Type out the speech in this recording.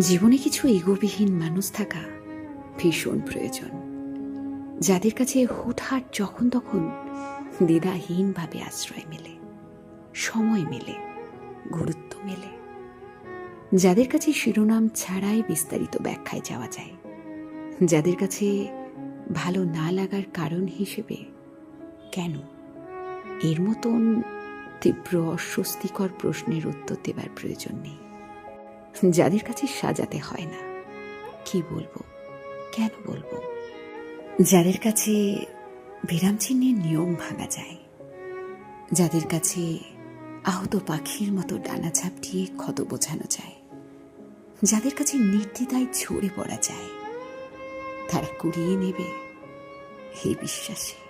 জীবনে কিছু এগোবিহীন মানুষ থাকা ভীষণ প্রয়োজন, যাদের কাছে হুটহাট যখন তখন দ্বিধাহীনভাবে আশ্রয় মেলে, সময় মেলে, গুরুত্ব মেলে। যাদের কাছে শিরোনাম ছাড়াই বিস্তারিত ব্যাখ্যায় যাওয়া যায়, যাদের কাছে ভালো না লাগার কারণ হিসেবে কেন? এর মতন তীব্র অস্বস্তিকর প্রশ্নের উত্তর দেবার প্রয়োজন নেই। যাদের কাছে সাজাতে হয় না। কি বলব? কেন বলব? যাদের কাছে বিরাম চিহ্নের নিয়ম ভাঙা যায়। যাদের কাছে আহত পাখির মতো ডানা ঝাপটিয়ে ক্ষত বোঝানো যায়। যাদের কাছে নির্দ্বিধায় ঝরে পড়া যায়। তারা কুড়িয়ে নেবে। এই বিশ্বাসে।